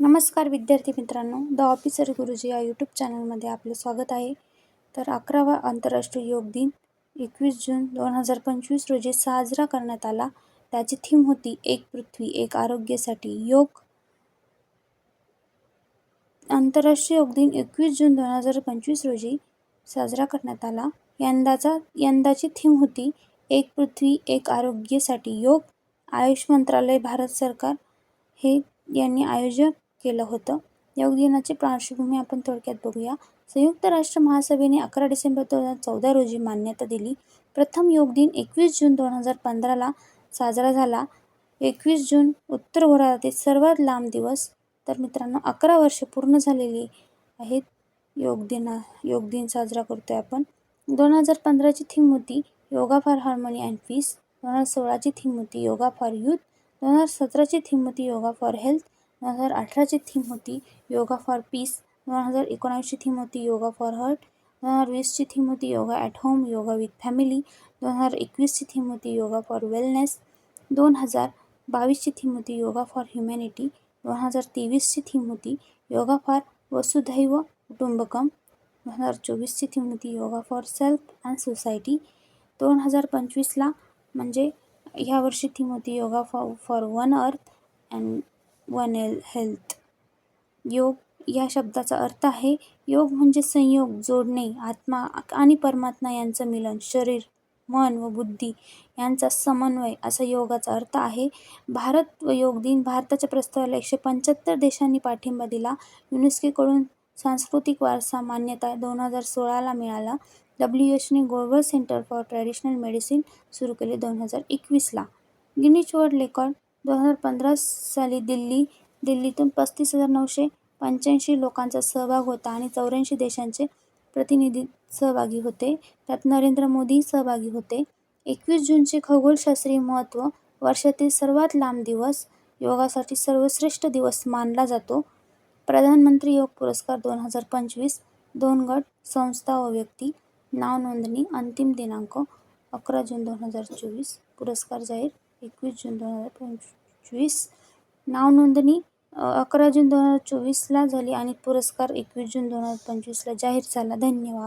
नमस्कार विद्यार्थी मित्रांनो द ऑफिसर गुरुजी या यूट्यूब चॅनलमध्ये आपलं स्वागत आहे. तर अकरावा आंतरराष्ट्रीय योग दिन एकवीस जून दोन हजार पंचवीस रोजी साजरा करण्यात आला. त्याची थीम होती एक पृथ्वी एक आरोग्यासाठी योग. आंतरराष्ट्रीय योग दिन एकवीस जून दोन हजार पंचवीस रोजी साजरा करण्यात आला. यंदाचा यंदाची थीम होती एक पृथ्वी एक आरोग्यासाठी योग. आयुष मंत्रालय भारत सरकार हे यांनी आयोजक केलं होतं. योग दिनाची पार्श्वभूमी आपण थोडक्यात बघूया. संयुक्त राष्ट्र महासभेने अकरा डिसेंबर दोन हजार चौदा रोजी मान्यता दिली. प्रथम योग दिन एकवीस जून दोन हजार पंधराला साजरा झाला. एकवीस जून उत्तर गोलार्धातील सर्वात लांब दिवस. तर मित्रांनो अकरा वर्ष पूर्ण झालेली आहेत. योग दिना योग दिन साजरा करतो आहे आपण. दोन हजार पंधराची थीम होती yoga for harmony and peace. दोन हजार सोळाची थीम होती योगा फॉर यूथ. दोन हजार सतराची थीम होती योगा फॉर हेल्थ. दोन हजार अठराची थीम होती योगा फॉर पीस. दोन हजार एकोणावीसची थीम होती योगा फॉर हर्ट. दोन हजार वीसची थीम होती yoga at home yoga with family. दोन हजार एकवीसची थीम होती योगा फॉर वेलनेस. दोन हजार बावीसची थीम होती योगा फॉर ह्युमॅनिटी. दोन हजार तेवीसची थीम होती योगा फॉर वसुधैव कुटुंबकम. दोन हजार चोवीसची थीम होती yoga for self and society. दोन हजार पंचवीसला म्हणजे ह्या वर्षी थीम होती yoga for for one earth and one L health. योग या शब्दाचा अर्थ आहे योग म्हणजे संयोग जोडणे आत्मा आणि परमात्मा यांचं मिलन शरीर मन व बुद्धी यांचा समन्वय असा योगाचा अर्थ आहे. भारत व योग दिन भारताच्या प्रस्तावाला एकशे पंच्याहत्तर देशांनी पाठिंबा दिला. युनेस्कोकडून सांस्कृतिक वारसा मान्यता दोन हजार सोळाला मिळाला. W एचने global centre for traditional medicine सुरू केले दोन हजार एकवीसला. गिनीज वर्ल्ड रेकॉर्ड दोन हजार पंधरा साली दिल्ली दिल्लीतून पस्तीस हजार नऊशे पंच्याऐंशी लोकांचा सहभाग होता आणि चौऱ्याऐंशी देशांचे प्रतिनिधी सहभागी होते. त्यात नरेंद्र मोदी सहभागी होते. एकवीस जूनचे खगोलशास्त्रीय महत्त्व वर्षातील सर्वात लांब दिवस योगासाठी सर्वश्रेष्ठ दिवस मानला जातो. प्रधानमंत्री योग पुरस्कार दोन हजार पंचवीस दोन गट संस्था व व्यक्ती नाव नोंदणी अंतिम दिनांक अकरा जून दोन हजार चोवीस पुरस्कार जाहीर एकवीस जून दोन हजार पंचवीस. नावनोंदणी अकरा जून दोन हजार चोवीसला झाली आणि पुरस्कार एकवीस जून दोन हजार पंचवीसला जाहीर झाला. धन्यवाद.